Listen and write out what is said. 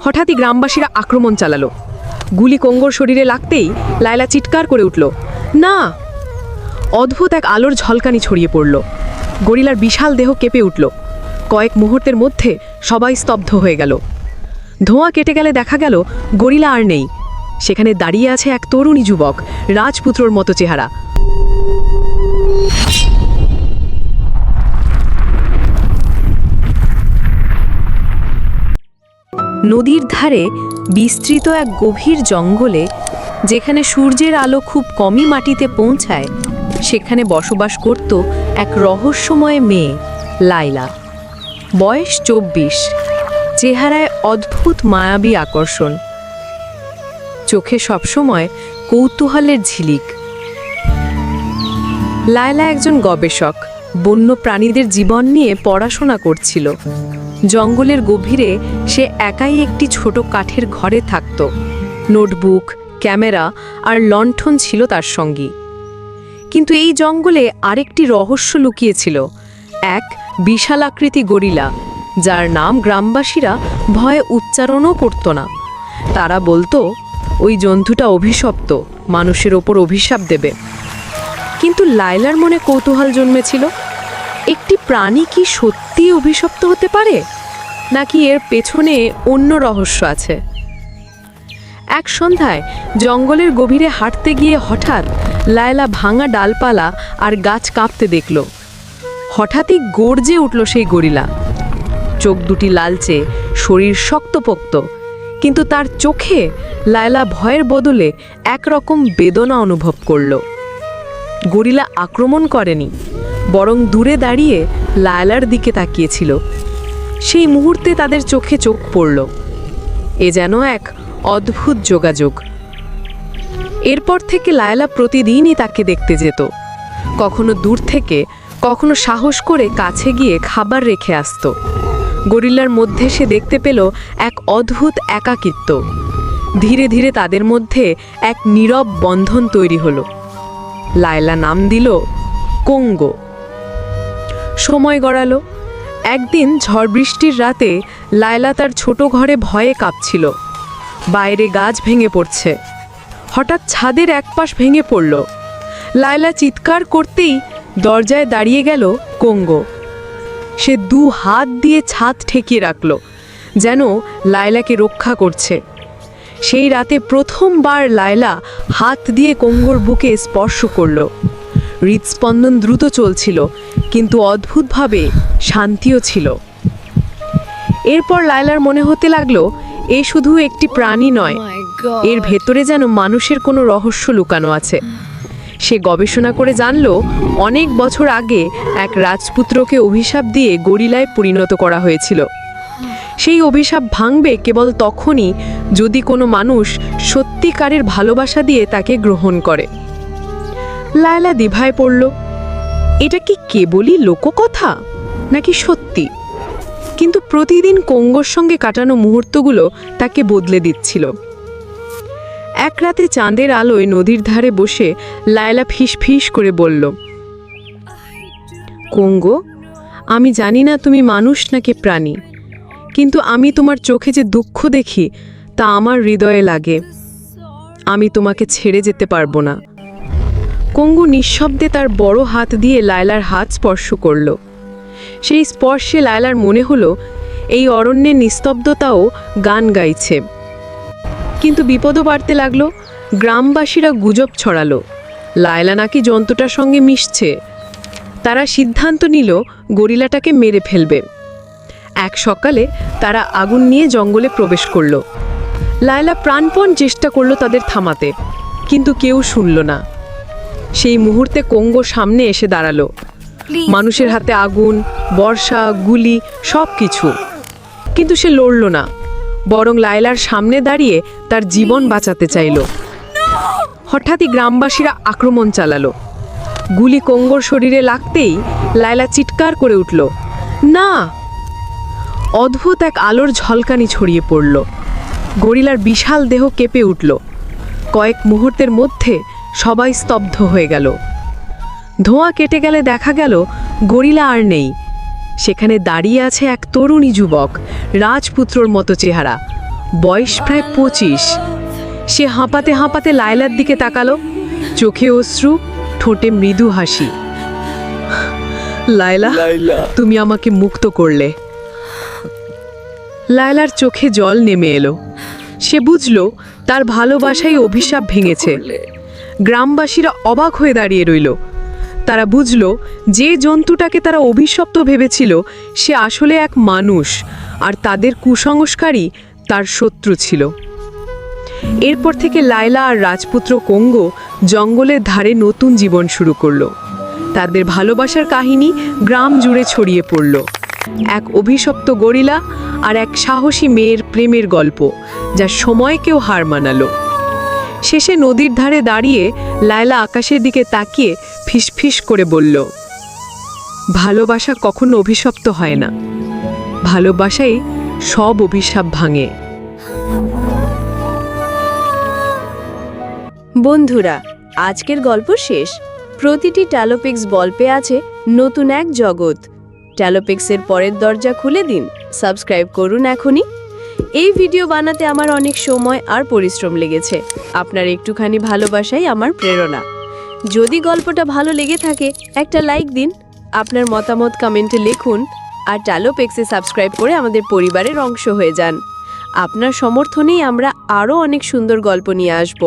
হঠাৎই গ্রামবাসীরা আক্রমণ চালালো। গুলি কঙ্গোর শরীরে লাগতেই লায়লা চিৎকার করে উঠল। না! অদ্ভুত এক আলোর ঝলকানি ছড়িয়ে পড়ল। গরিলার বিশাল দেহ কেঁপে উঠল। কয়েক মুহূর্তের মধ্যে সবাই স্তব্ধ হয়ে গেল। ধোঁয়া কেটে গেলে দেখা গেল গরিলা আর নেই। সেখানে দাঁড়িয়ে আছে এক তরুণী যুবক, রাজপুত্রর মতো চেহারা। নদীর ধারে বিস্তৃত এক গভীর জঙ্গলে, যেখানে সূর্যের আলো খুব কমই মাটিতে পৌঁছায়, সেখানে বসবাস করত এক রহস্যময় মেয়ে, লাইলা। বয়স চব্বিশ, চেহারায় অদ্ভুত মায়াবী আকর্ষণ। চোখে সবসময় কৌতূহলের ঝিলিক। লায়লা একজন গবেষক, বন্য প্রাণীদের জীবন নিয়ে পড়াশোনা করছিল। জঙ্গলের গভীরে সে একাই একটি ছোট কাঠের ঘরে থাকত। নোটবুক, ক্যামেরা আর লণ্ঠন ছিল তার সঙ্গী। কিন্তু এই জঙ্গলে আরেকটি রহস্য লুকিয়েছিল। এক বিশাল আকৃতি গরিলা, যার নাম গ্রামবাসীরা ভয়ে উচ্চারণও করত না। তারা বলতো, ওই জন্তুটা অভিশপ্ত, মানুষের ওপর অভিশাপ দেবে। কিন্তু লায়লার মনে কৌতূহল জন্মেছিল। একটি প্রাণী কি সত্যি অভিশপ্ত হতে পারে? নাকি এর পেছনে অন্য রহস্য আছে? এক সন্ধ্যায় জঙ্গলের গভীরে হাঁটতে গিয়ে হঠাৎ লায়লা ভাঙা ডালপালা আর গাছ কাঁপতে দেখল। হঠাৎই গর্জে উঠল সেই গরিলা। চোখ দুটি লালচে, শরীর শক্তপোক্ত। কিন্তু তার চোখে লায়লা ভয়ের বদলে একরকম বেদনা অনুভব করল। গরিলা আক্রমণ করেনি। বরং দূরে দাঁড়িয়ে লায়লার দিকে তাকিয়েছিল। সেই মুহূর্তে তাদের চোখে চোখ পড়ল। এ যেন এক অদ্ভুত যোগাযোগ। এরপর থেকে লায়লা প্রতিদিনই তাকে দেখতে যেত। কখনো দূর থেকে, কখনো সাহস করে কাছে গিয়ে খাবার রেখে আসতো। গরিল্লার মধ্যে সে দেখতে পেল এক অদ্ভুত একাকিত্ব। ধীরে ধীরে তাদের মধ্যে এক নীরব বন্ধন তৈরি হলো। লায়লা নাম দিল, কঙ্গো। সময় গড়ালো। একদিন ঝড় বৃষ্টির রাতে লায়লা তার ছোট ঘরে ভয়ে কাঁপছিল। বাইরে গাছ ভেঙে পড়ছে। হঠাৎ ছাদের একপাশ ভেঙে পড়ল। লায়লা চিৎকার করতেই দরজায় দাঁড়িয়ে গেল কঙ্গো। সে দু হাত দিয়ে ছাদ ঠেকিয়ে রাখল, যেন লায়লাকে রক্ষা করছে। সেই রাতে প্রথমবার লায়লা হাত দিয়ে কঙ্গোর বুকে স্পর্শ করল। হৃদস্পন্দন দ্রুত চলছিল কিন্তু অদ্ভুতভাবে শান্তিও ছিল। এরপর লায়লার মনে হতে লাগল এ শুধু একটি প্রাণী নয় এর ভেতরে যেন মানুষের কোনো রহস্য লুকানো আছে। সে গবেষণা করে জানল অনেক বছর আগে এক রাজপুত্রকে অভিশাপ দিয়ে গরিলায় পরিণত করা হয়েছিল। সেই অভিশাপ ভাঙবে কেবল তখনই যদি কোনো মানুষ সত্যিকারের ভালোবাসা দিয়ে তাকে গ্রহণ করে। লায়লা দিভায় পড়ল। এটা কি কেবলই লোককথা? নাকি সত্যি? কিন্তু প্রতিদিন কঙ্গোর সঙ্গে কাটানো মুহূর্তগুলো তাকে বদলে দিচ্ছিল। এক রাতে চাঁদের আলোয় নদীর ধারে বসে লায়লা ফিস ফিস করে বলল, কঙ্গো, আমি জানি না তুমি মানুষ নাকি প্রাণী, কিন্তু আমি তোমার চোখে যে দুঃখ দেখি তা আমার হৃদয়ে লাগে। আমি তোমাকে ছেড়ে যেতে পারব না। কঙ্গু নিঃশব্দে তার বড় হাত দিয়ে লায়লার হাত স্পর্শ করল। সেই স্পর্শে লায়লার মনে হলো, এই অরণ্যের নিস্তব্ধতাও গান গাইছে। কিন্তু বিপদও বাড়তে লাগল, গ্রামবাসীরা গুজব ছড়ালো। লায়লা নাকি জন্তুটার সঙ্গে মিশছে। তারা সিদ্ধান্ত নিল, গরিলাটাকে মেরে ফেলবে। এক সকালে তারা আগুন নিয়ে জঙ্গলে প্রবেশ করল। লায়লা প্রাণপণ চেষ্টা করল তাদের থামাতে, কিন্তু কেউ শুনল না। সেই মুহূর্তে কঙ্গো সামনে এসে দাঁড়াল। মানুষের হাতে আগুন বর্ষা গুলি সব কিছু কিন্তু সে লড়ল না। বরং লায়লার সামনে দাঁড়িয়ে তার জীবন বাঁচাতে চাইল। হঠাৎই গ্রামবাসীরা আক্রমণ চালালো। গুলি কঙ্গোর শরীরে লাগতেই লায়লা চিৎকার করে উঠল না! অদ্ভুত এক আলোর ঝলকানি ছড়িয়ে পড়ল। গরিলার বিশাল দেহ কেঁপে উঠল। কয়েক মুহূর্তের মধ্যে সবাই স্তব্ধ হয়ে গেল। ধোঁয়া কেটে গেলে দেখা গেল গরিলা আর নেই। সেখানে দাঁড়িয়ে আছে এক তরুণী যুবক রাজপুত্রর মতো চেহারা। বয়স প্রায় পঁচিশ। সে হাঁপাতে হাঁপাতে লায়লার দিকে তাকালো। চোখে অশ্রু ঠোঁটে মৃদু হাসি। লায়লা লাইলা তুমি আমাকে মুক্ত করলে। লায়লার চোখে জল নেমে এলো। সে বুঝল তার ভালোবাসাই অভিশাপ ভেঙেছে। গ্রামবাসীরা অবাক হয়ে দাঁড়িয়ে রইল। তারা বুঝল, যে জন্তুটাকে তারা অভিশপ্ত ভেবেছিল, সে আসলে এক মানুষ, আর তাদের কুসংস্কারই তার শত্রু ছিল। এরপর থেকে লায়লা আর রাজপুত্র কঙ্গো জঙ্গলের ধারে নতুন জীবন শুরু করল। তাদের ভালোবাসার কাহিনী গ্রাম জুড়ে ছড়িয়ে পড়ল। এক অভিশপ্ত গরিলা আর এক সাহসী মেয়ের প্রেমের গল্প, যা সময়কেও হার মানালো। শেষে নদীর ধারে দাঁড়িয়ে লায়লা আকাশের দিকে তাকিয়ে ফিসফিস করে বলল, ভালোবাসা কখনো অভিশপ্ত হয় না। ভালোবাসাই সব অভিশাপ ভাঙে। বন্ধুরা, আজকের গল্প শেষ। প্রতিটি ট্যালোপিক্স গল্পে আছে নতুন এক জগৎ। ট্যালোপিক্সের পরের দরজা খুলে দিন। সাবস্ক্রাইব করুন এখনই। এই ভিডিও বানাতে আমার অনেক সময় আর পরিশ্রম লেগেছে। আপনার একটুখানি ভালোবাসাই আমার প্রেরণা। যদি গল্পটা ভালো লেগে থাকে, একটা লাইক দিন, আপনার মতামত কমেন্টে লিখুন, আর টালোপেক্সে সাবস্ক্রাইব করে আমাদের পরিবারের অংশ হয়ে যান। আপনার সমর্থনেই আমরা আরও অনেক সুন্দর গল্প নিয়ে আসব।